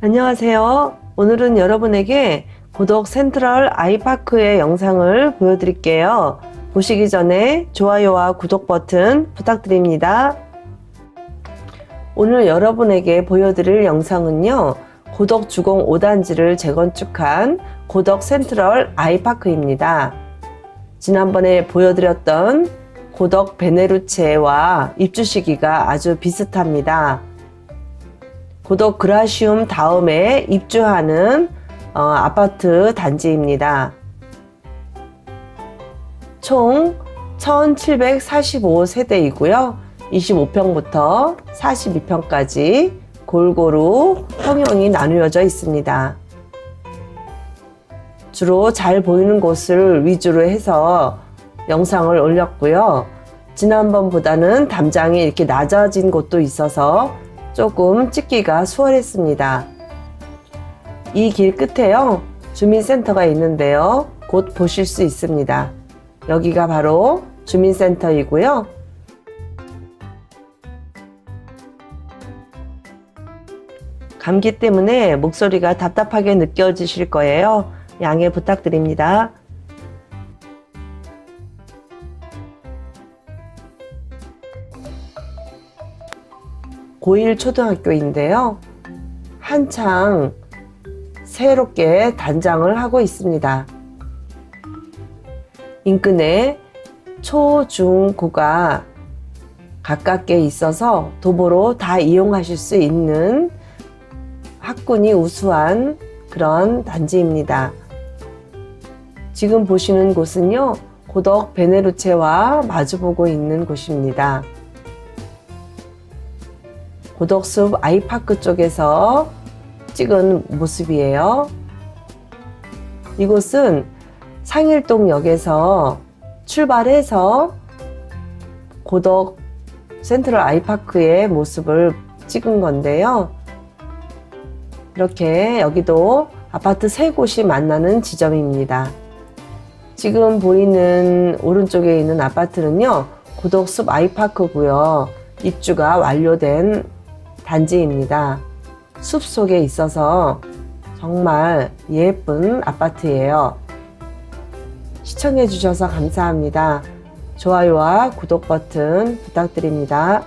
안녕하세요. 오늘은 여러분에게 고덕 센트럴 아이파크의 영상을 보여드릴게요. 보시기 전에 좋아요와 구독 버튼 부탁드립니다. 오늘 여러분에게 보여드릴 영상은요. 고덕 주공 5단지를 재건축한 고덕 센트럴 아이파크입니다. 지난번에 보여드렸던 고덕 베네루체와 입주 시기가 아주 비슷합니다. 고덕 그라시움 다음에 입주하는 어, 아파트 단지입니다. 총 1745세대이고요. 25평부터 42평까지 골고루 평형이 나누어져 있습니다. 주로 잘 보이는 곳을 위주로 해서 영상을 올렸고요. 지난번보다는 담장이 이렇게 낮아진 곳도 있어서 조금 찍기가 수월했습니다. 이 길 끝에요. 주민센터가 있는데요. 곧 보실 수 있습니다. 여기가 바로 주민센터이고요. 감기 때문에 목소리가 답답하게 느껴지실 거예요. 양해 부탁드립니다. 고1 초등학교인데요. 한창 새롭게 단장을 하고 있습니다. 인근에 초, 중, 고가 가깝게 있어서 도보로 다 이용하실 수 있는 학군이 우수한 그런 단지입니다. 지금 보시는 곳은요, 고덕 베네루체와 마주보고 있는 곳입니다. 고덕숲 아이파크 쪽에서 찍은 모습이에요. 이곳은 상일동역에서 출발해서 고덕 센트럴 아이파크의 모습을 찍은 건데요. 이렇게 여기도 아파트 세 곳이 만나는 지점입니다. 지금 보이는 오른쪽에 있는 아파트는요, 고덕숲 아이파크고요. 입주가 완료된 단지입니다. 숲 속에 있어서 정말 예쁜 아파트예요. 시청해 주셔서 감사합니다. 좋아요와 구독 버튼 부탁드립니다.